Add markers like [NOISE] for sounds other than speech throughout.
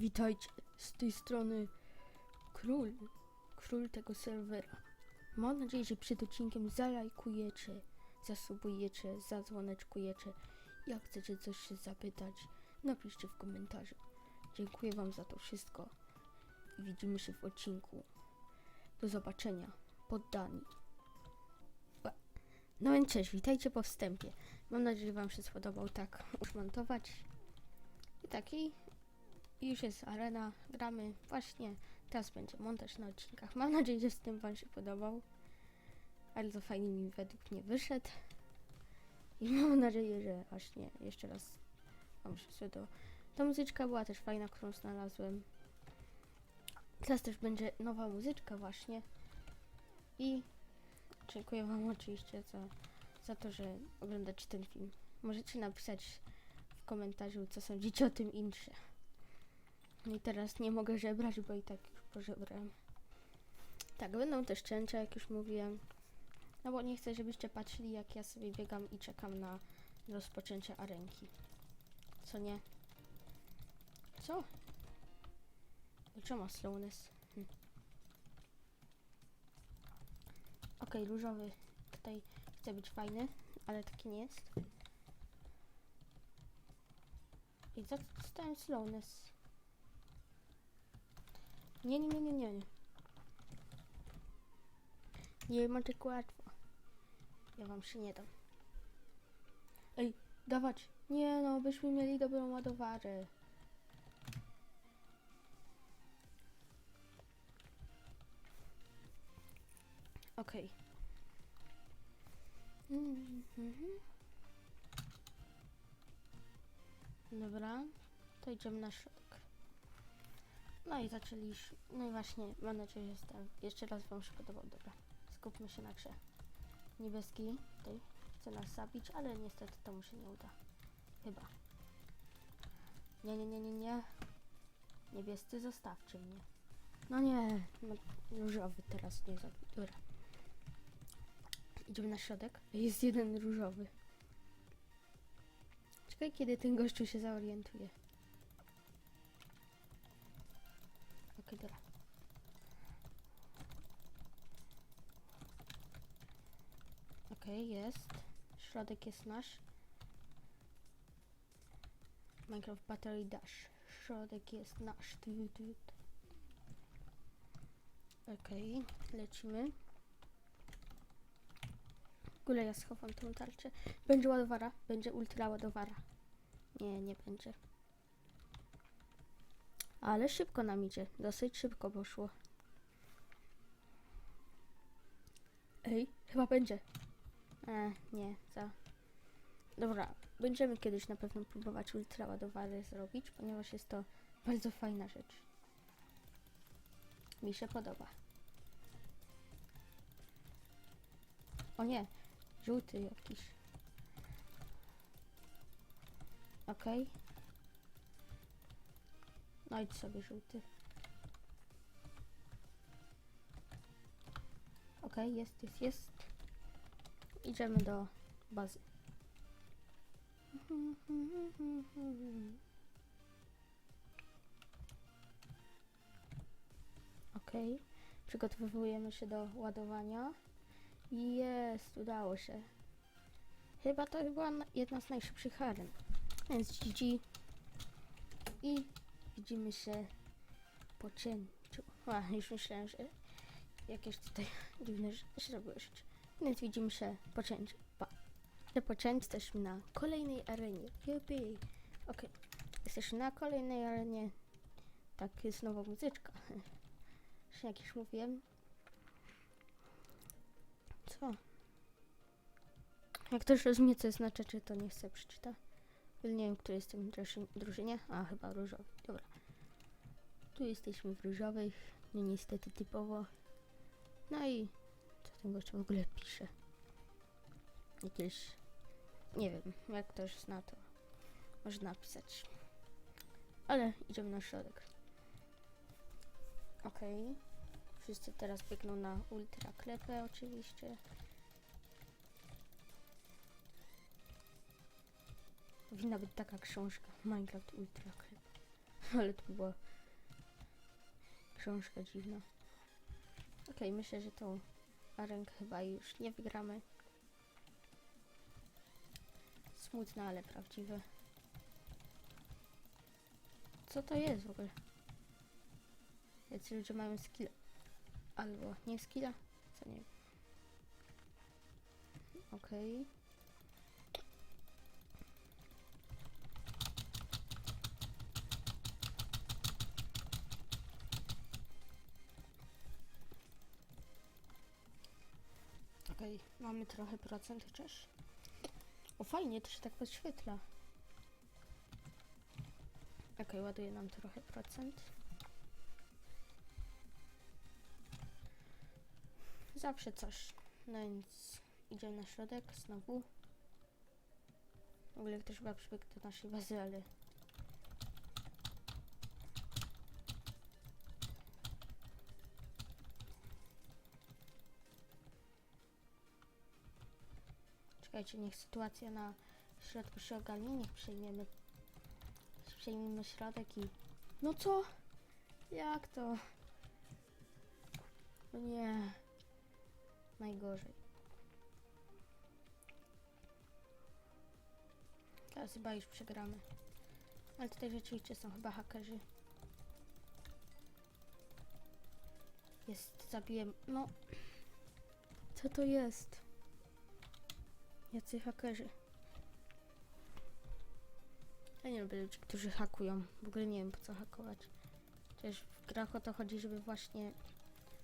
Witajcie, z tej strony król, król tego serwera. Mam nadzieję, że przed odcinkiem zalajkujecie, zasubujecie, zadzwoneczkujecie. Jak chcecie coś się zapytać, napiszcie w komentarzu. Dziękuję wam za to wszystko i widzimy się w odcinku. Do zobaczenia, poddani. No więc cześć, witajcie po wstępie. Mam nadzieję, że wam się spodobał tak uszmontować. I taki już jest arena, gramy właśnie. Teraz będzie montaż na odcinkach. Mam nadzieję, że z tym Wam się podobał. Bardzo fajnie mi według mnie wyszedł. I mam nadzieję, że właśnie jeszcze raz Wam się spodoba. Ta muzyczka była też fajna, którą znalazłem. Teraz też będzie nowa muzyczka właśnie. I dziękuję Wam oczywiście za, za to, że oglądacie ten film. Możecie napisać w komentarzu, co sądzicie o tym intrze. No I teraz nie mogę żebrać, bo i tak już pożebrałem. Tak, będą też cięcia, jak już mówiłem. No bo nie chcę, żebyście patrzyli, jak ja sobie biegam i czekam na rozpoczęcie arenki. Co nie? Co? Dlaczego ma slowness? Hm. Okej, różowy tutaj chce być fajny, ale taki nie jest. I co dostałem slowness? Nie, nie, nie, nie, nie. Nie, nie ma tak łatwo. Ja wam się nie dam. Ej, dawać. Nie no, byśmy mieli dobrą ładowarę. Okej. Mhm. Dobra, to idziemy na środek. No i zaczęliśmy. No i właśnie, mam nadzieję, że jestem. Jeszcze raz Wam podobał. Dobra, skupmy się na grze. Niebieski tutaj chce nas zabić, ale niestety to mu się nie uda. Chyba. Nie, nie, nie, nie, nie. Niebiescy, zostawcie mnie. No nie, no, różowy teraz nie zabił. Dobra. Idziemy na środek. Jest jeden różowy. Czekaj, kiedy ten gościu się zorientuje. Okej, dobra. Okej, jest. Środek jest nasz. Minecraft Battery Dash. Środek jest nasz. Okej, lecimy. W ogóle ja schowam tą tarczę. Będzie ładowara? Będzie ultra ładowara. Nie, nie będzie. Ale szybko nam idzie. Dosyć szybko poszło. Ej, chyba będzie. E, nie, za. Dobra, będziemy kiedyś na pewno próbować ultra ładowary zrobić, ponieważ jest to bardzo fajna rzecz. Mi się podoba. O nie, żółty jakiś. Okej. No idź sobie żółty. Okej, jest, jest, jest. Idziemy do bazy. Okej, przygotowujemy się do ładowania. Jest, udało się. Chyba to była na- jedna z najszybszych aren. Więc GG. I widzimy się po cięciu. A, już myślałem, że jakieś tutaj [LAUGHS] dziwne rzeczy rzeczy. Więc widzimy się po cięciu. Pa. Ale po cięciu jesteśmy na kolejnej arenie. Jupi. Okej. Jesteśmy na kolejnej arenie. Tak, jest nowa muzyczka. Jak [LAUGHS] już mówiłem. Co? Jak ktoś rozumie, co znaczy, czy to nie chce przeczyta. Nie wiem, który jest w drużynie. A, chyba różowy. Dobra. Tu jesteśmy w różowych. No niestety typowo. No i co ten gość w ogóle pisze? Jakieś... Nie wiem, jak ktoś zna to może napisać. Ale idziemy na środek. Okej. Wszyscy teraz biegną na ultra klepę oczywiście. Powinna być taka książka. Minecraft Ultra. [LAUGHS] Ale to była książka dziwna. Okej, myślę, że tą arenkę chyba już nie wygramy. Smutne, ale prawdziwe. Co to jest w ogóle? Jacy ludzie mają skill. Albo nie skilla? Co nie. Okej. Okej, mamy trochę procent chociaż. O fajnie, to się tak podświetla. Okej, ładuje nam trochę procent. Zawsze coś. No więc idziemy na środek znowu. W ogóle ktoś chyba przybiegł do naszej bazy, ale... Czekajcie, niech sytuacja na środku się ogarnie, niech przejmiemy... Przejmiemy środek i... No co? Jak to? No nie. Najgorzej. Teraz chyba już przegramy. Ale tutaj rzeczywiście są chyba hakerzy. Jest, zabiłem. No. Co to jest? Jacy hakerzy? Ja nie lubię ludzi, którzy hakują. W ogóle nie wiem po co hakować. Przecież w grach o to chodzi, żeby właśnie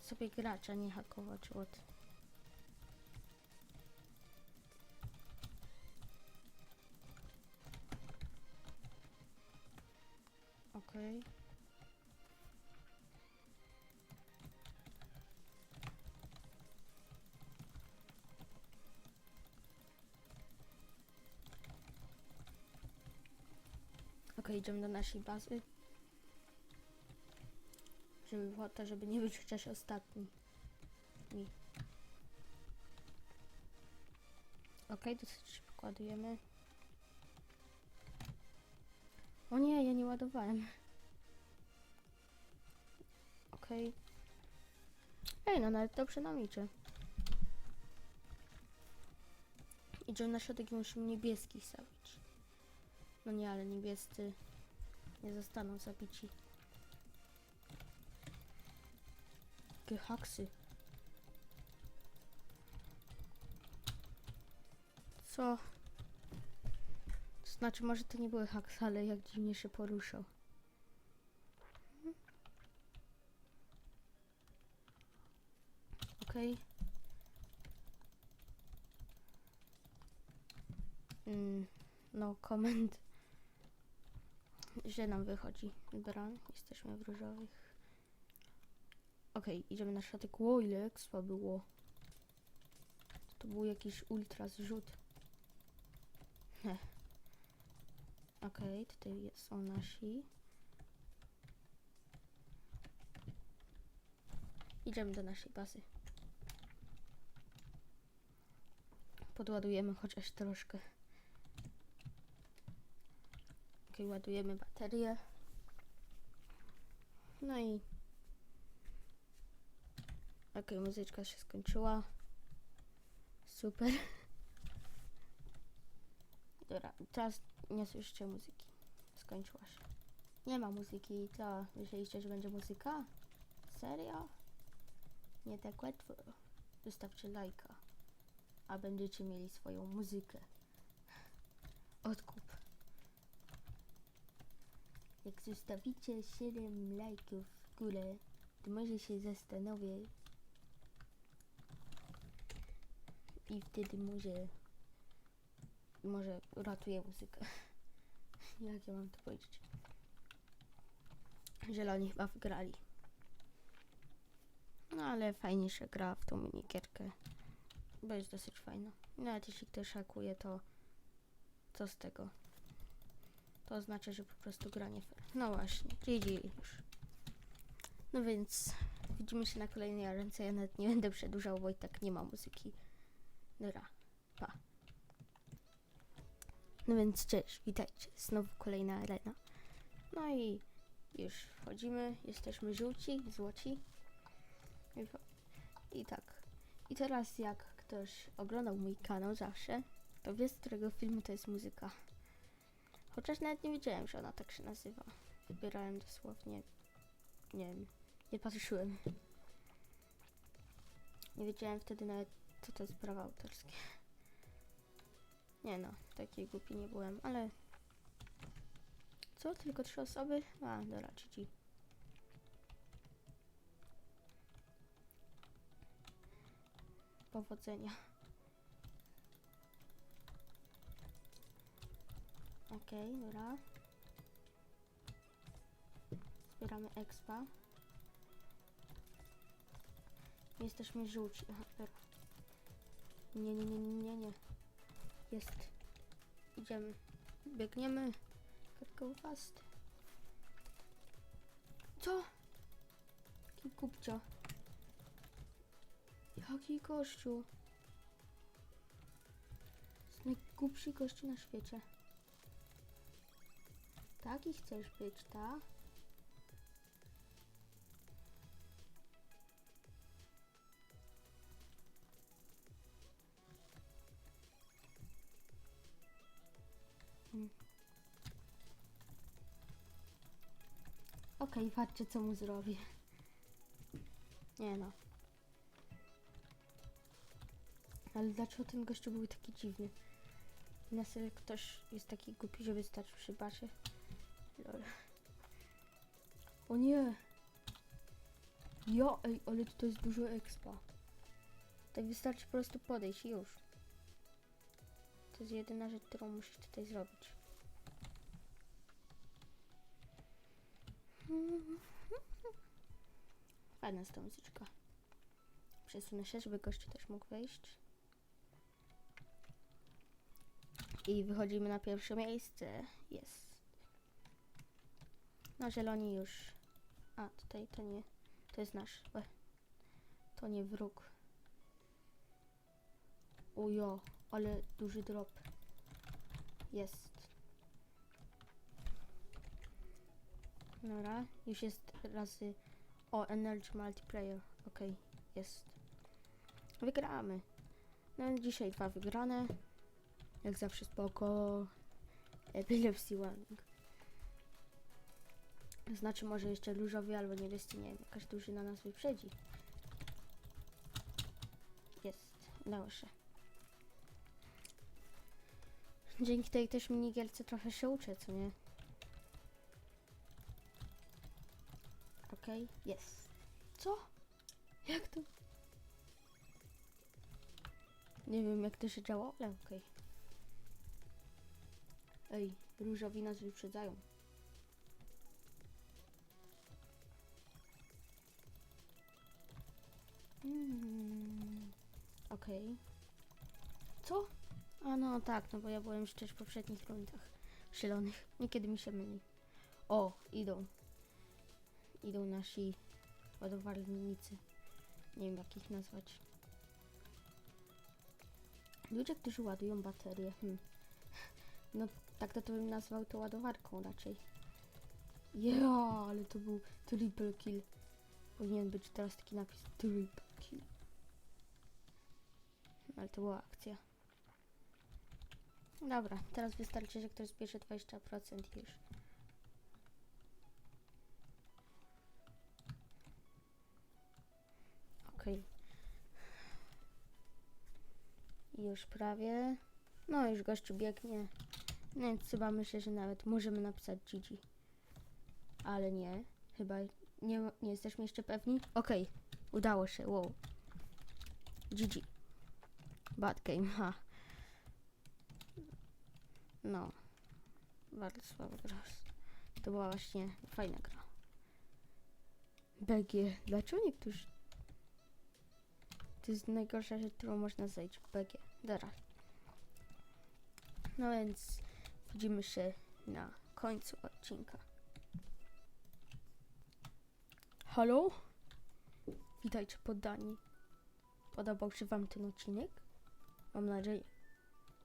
sobie grać, a nie hakować. Od. Okej. Okej, idziemy do naszej bazy. Żeby było to, żeby nie być chociaż ostatni. Okej, dosyć szybko ładujemy. O nie, ja nie ładowałem. Okej. Ej, no nawet dobrze nam idzie. Idziemy na środek i musimy niebieskich zabić. No nie, ale niebiescy nie zostaną zabici. Jakie haksy. Co? To znaczy, może to nie były haksy, ale jak dziwnie się poruszał. Okej. Mm, no, komend. Źle nam wychodzi. Dobra, jesteśmy w różowych. Okej, idziemy na środek. Ło, ile ekspa było. To był jakiś ultra zrzut. Heh. Okej, tutaj jest- są nasi. Idziemy do naszej bazy. Podładujemy chociaż troszkę. Ładujemy baterię. No i... Okej, muzyczka się skończyła. Super. Dobra, teraz nie słyszycie muzyki. Skończyła się. Nie ma muzyki. Co? Myśleliście, że będzie muzyka? Serio? Nie tak łatwo. Wystawcie lajka, a będziecie mieli swoją muzykę. Odkup. Jak zostawicie 7 lajków w górę, to może się zastanowię i wtedy może może uratuję muzykę. [LAUGHS] Jak ja mam to powiedzieć? Zieloni chyba wygrali. No ale fajnie się gra w tą minigierkę. Bo jest dosyć fajna. Nawet jeśli ktoś hakuje, to co z tego? To znaczy, że po prostu gra nie fair. No właśnie, GG już. No więc widzimy się na kolejnej arence. Ja nawet nie będę przedłużał, bo i tak nie ma muzyki. Dobra, pa. No więc cześć, witajcie. Znowu kolejna arena. No i Już wchodzimy, jesteśmy żółci, złoci. I tak. I teraz jak ktoś oglądał mój kanał zawsze, to wie z którego filmu to jest muzyka. Chociaż nawet nie wiedziałem, że ona tak się nazywa. Wybierałem dosłownie, nie wiem, nie patrzyłem. Nie wiedziałem wtedy nawet, co to jest prawa autorskie. Nie no, taki głupi nie byłem, ale... Co? Tylko trzy osoby? A, dobra, GG. Powodzenia. Okej, dobra. Zbieramy expa. Jesteśmy żółci. Aha. Nie, nie, nie, nie, nie. Jest. Idziemy. Biegniemy. Go fast. Co? Jaki kupcio. Jaki gościu. Jest najgłupszy gościu na świecie. Taki chcesz być, tak? Hmm. Okej, patrzcie co mu zrobię. Nie no. Ale dlaczego ten gościu był taki dziwny? Na serio ktoś jest taki głupi, żeby stać przy basie? Lol. O nie! Jo, ej, ale tutaj jest dużo expa. Tak wystarczy po prostu podejść i już. To jest jedyna rzecz, którą musisz tutaj zrobić. [LAUGHS] Fajna jest ta muzyczka. Przesunę się, żeby gościu też mógł wejść. I wychodzimy na pierwsze miejsce. Jest. Na zieloni już. A, tutaj to nie. To jest nasz. Łe. To nie wróg. Ujo, ale duży drop. Jest. Dobra, już jest razy. O, Energy Multiplayer. Okej, jest. Wygramy. No dzisiaj dwa wygrane. Jak zawsze spoko. Epilepsy warning. Znaczy może jeszcze różowy albo niebieski, nie wiem, jakaś drużyna nas wyprzedzi. Jest, udało się. Dzięki tej też minigierce trochę się uczę, co nie? Okej, jest. Co? Jak to? Nie wiem jak to się działo, ale okej. Ej, różowi nas wyprzedzają. Okej. Co? A no tak, no bo ja byłem jeszcze w poprzednich rundach zielonych. Niekiedy mi się myli. O, idą. Idą nasi ładowarnicy. Nie wiem jak ich nazwać. Ludzie, którzy ładują baterie. Hmm. No tak to, to bym nazwał to ładowarką raczej. Ja, ale to był triple kill. Powinien być teraz taki napis triple kill. Ale to była akcja. Dobra, teraz wystarczy, że ktoś zbierze 20% i już. Okej. Już prawie. No już gościu biegnie. No Więc chyba myślę, że nawet możemy napisać GG. Ale nie. Chyba nie, nie jesteśmy jeszcze pewni. Okej. Udało się. Wow. GG. Bad game, ha. No. Bardzo słaba gra. To była właśnie fajna gra. BG. Dlaczego niektórzy... To jest najgorsza rzecz, którą można zejść. BG. Dobra. No więc widzimy się na końcu odcinka. Halo? Witajcie poddani. Podobał się Wam ten odcinek? Mam nadzieję.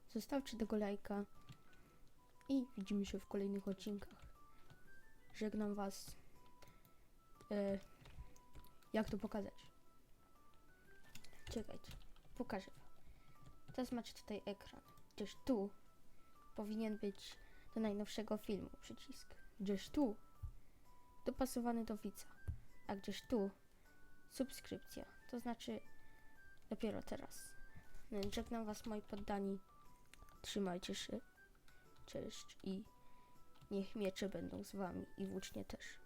Zostawcie tego lajka i widzimy się w kolejnych odcinkach. żegnam was. E, jak to pokazać? Czekajcie, pokażę wam. Teraz macie tutaj ekran. Gdzieś tu powinien być do najnowszego filmu przycisk. Gdzieś tu dopasowany do widza. A gdzieś tu subskrypcja. To znaczy dopiero teraz. Żegnam was moi poddani. Trzymajcie się. Cześć i niech miecze będą z wami i włócznie też.